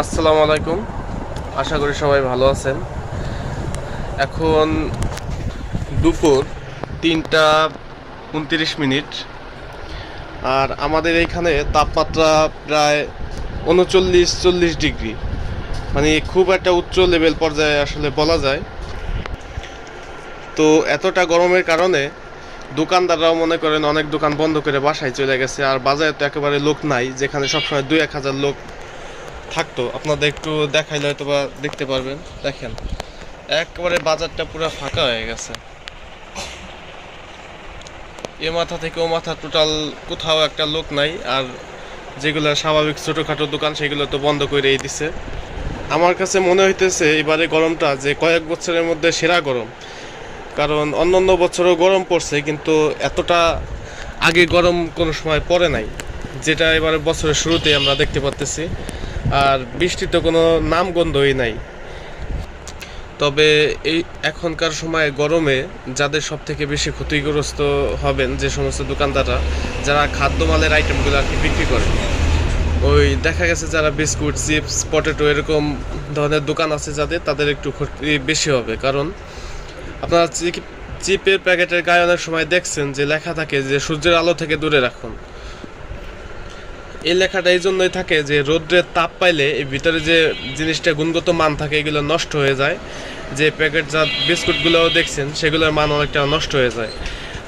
আসসালামু আলাইকুম। আশা করি সবাই ভালো আছেন। এখন দুপুর তিনটা উনত্রিশ মিনিট। আর আমাদের এইখানে তাপমাত্রা প্রায় উনচল্লিশ, চল্লিশ ডিগ্রি। মানে খুব একটা উচ্চ লেভেল পর্যায়ে আসলে বলা যায়। তো এতটা গরমের কারণে দোকানদাররাও মনে করেন অনেক দোকান বন্ধ করে বাসায় চলে গেছে। আর বাজারে তো একেবারে লোক নাই, যেখানে সবসময় দুই এক হাজার লোক থাকতো। আপনাদের একটু দেখাইলে হয়তো বা দেখতে পারবেন। দেখেন, একবারে বাজারটা পুরো ফাঁকা হয়ে গেছে। এ মাথা থেকে ও মাথা টোটাল কোথাও একটা লোক নাই, আর যেগুলো স্বাভাবিক ছোটোখাটো দোকান, সেগুলো তো বন্ধ করেই দিছে। আমার কাছে মনে হইতেছে এবারে গরমটা যে কয়েক বছরের মধ্যে সেরা গরম। কারণ অন্যান্য বছরও গরম পড়ছে, কিন্তু এতটা আগে গরম কোনো সময় পড়ে নাই, যেটা এবারে বছরের শুরুতে আমরা দেখতে পাচ্তেছি আর বৃষ্টি তো কোনো নামগন্ধই নাই। তবে এই এখনকার সময় গরমে যাদের সব থেকে বেশি ক্ষতিগ্রস্ত হবেন যে সমস্ত দোকানদাররা, যারা খাদ্যমালের আইটেমগুলো আর কি বিক্রি করে, ওই দেখা গেছে যারা বিস্কুট, চিপস, পটেটো এরকম ধরনের দোকান আছে যাদের, তাদের একটু ক্ষতি বেশি হবে। কারণ আপনারা চিপের প্যাকেটের গায়ে অনেক সময় দেখছেন যে লেখা থাকে যে সূর্যের আলো থেকে দূরে রাখুন। এই লেখাটা এই জন্যই থাকে যে রৌদ্রের তাপ পাইলে এই ভিতরে যে জিনিসটা গুণগত মান থাকে, এগুলো নষ্ট হয়ে যায়। যে প্যাকেটজাত বিস্কুটগুলোও দেখছেন, সেগুলোর মান অনেকটা নষ্ট হয়ে যায়।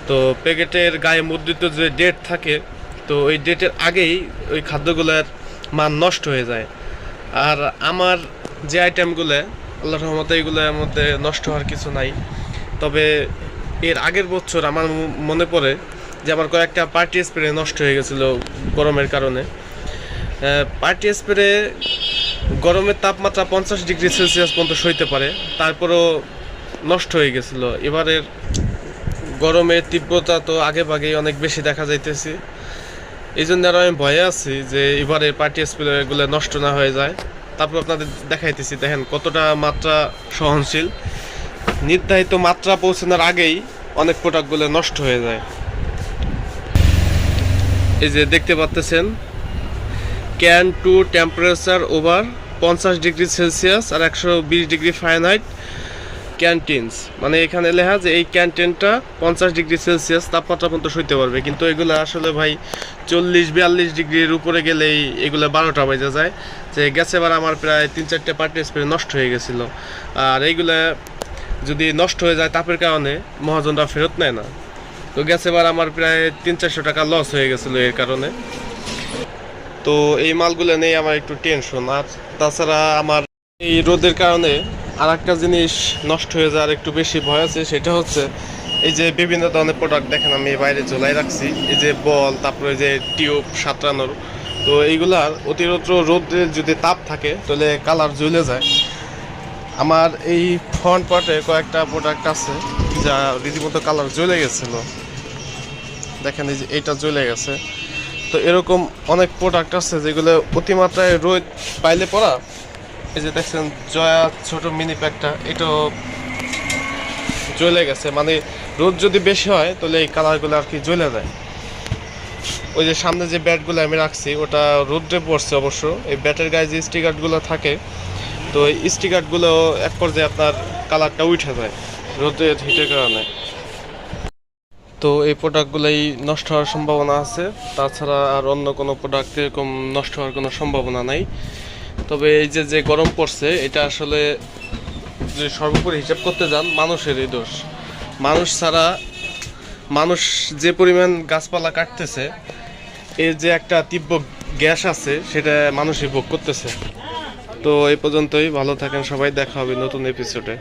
তো প্যাকেটের গায়ে মুদ্রিত যে ডেট থাকে, তো ওই ডেটের আগেই ওই খাদ্যগুলোর মান নষ্ট হয়ে যায়। আর আমার যে আইটেমগুলো আল্লাহ রহমতে এগুলোর মধ্যে নষ্ট হওয়ার কিছু নাই। তবে এর আগের বছর আমার মনে পড়ে যে আমার কয়েকটা পার্টি স্প্রে নষ্ট হয়ে গেছিল গরমের কারণে। পার্টি স্প্রে গরমের তাপমাত্রা পঞ্চাশ ডিগ্রি সেলসিয়াস পর্যন্ত সইতে পারে, তারপরও নষ্ট হয়ে গেছিল। এবারের গরমের তীব্রতা তো আগে ভাগেই অনেক বেশি দেখা যাইতেছি। এই জন্য আরও আমি ভয়ে আছি যে এবারে পার্টি স্প্রেগুলো নষ্ট না হয়ে যায়। তারপর আপনাদের দেখাইতেছি, দেখেন কতটা মাত্রা সহনশীল। নির্ধারিত মাত্রা পৌঁছানোর আগেই অনেক প্রোডাক্টগুলো নষ্ট হয়ে যায়। এই যে দেখতে পাচ্তেছেন ক্যান টু টেম্পারেচার ওভার পঞ্চাশ ডিগ্রি সেলসিয়াস আর একশো বিশ ডিগ্রি ফারেনহাইট ক্যান্টিনস মানে এখানে লেখা যে এই ক্যান্টিনটা পঞ্চাশ ডিগ্রি সেলসিয়াস, তাপমাত্রা পর্যন্ত সইতে পারবে। কিন্তু এগুলো আসলে ভাই চল্লিশ, বিয়াল্লিশ ডিগ্রির উপরে গেলেই এগুলো বারোটা বেজে যায়। যে গেছে এবার আমার প্রায় তিন চারটে পার্টি স্প্রে নষ্ট হয়ে গেছিল। আর এইগুলা যদি নষ্ট হয়ে যায় তাপের কারণে মহাজনরা ফেরত নেয় না। তো গেছে এবার আমার প্রায় তিন চারশো টাকা লস হয়ে গেছিল এর কারণে। তো এই মালগুলো নেই আমার একটু টেনশন আর তাছাড়া আমার এই রোদের কারণে আর একটা জিনিস নষ্ট হয়ে যাওয়ার একটু বেশি ভয় আছে, সেটা হচ্ছে এই যে বিভিন্ন ধরনের প্রোডাক্ট দেখেন আমি বাইরে ঝোলাই রাখছি, এই যে বল, তারপরে যে টিউব সাঁতরানোর। তো এইগুলার অতিরিক্ত রোদে যদি তাপ থাকে, তাহলে কালার জ্বলে যায়। আমার এই ফ্রন্ট পার্টে কয়েকটা প্রোডাক্ট আছে যা রীতিমতো কালার জ্বলে গেছিল। দেখেন এই যে এটা জ্বলে গেছে। তো এরকম অনেক প্রোডাক্ট আছে যেগুলো অতিমাত্রায় রোদ পাইলে পড়া। এই যে দেখছেন, জয়া ছোট মিনি প্যাকটা এটাও জ্বলে গেছে। মানে রোদ যদি বেশি হয়, তাহলে এই কালারগুলো আর কি জ্বলে যায়। ওই যে সামনে যে ব্যাটগুলো আমি রাখছি, ওটা রোদ্রে পড়ছে অবশ্য। এই ব্যাটের গায়ে যে স্টিকারগুলো থাকে, তো এই স্টিকারগুলো এক পর্যায়ে আপনার কালারটা উঠে যায় রোদের হিটের কারণে। তো এই প্রোডাক্টগুলোই নষ্ট হওয়ার সম্ভাবনা আছে। তাছাড়া আর অন্য কোনো প্রোডাক্ট এরকম নষ্ট হওয়ার কোনো সম্ভাবনা নাই। তবে এই যে যে গরম পড়ছে, এটা আসলে যে সর্বোপরি হিসাব করতে যান, মানুষেরই দোষ। মানুষ ছাড়া, মানুষ যে পরিমাণ গাছপালা কাটতেছে, এর যে একটা তীব্র গ্যাস আছে, সেটা মানুষই ভোগ করতেছে। তো এই পর্যন্তই, ভালো থাকেন সবাই, দেখা হবে নতুন এপিসোডে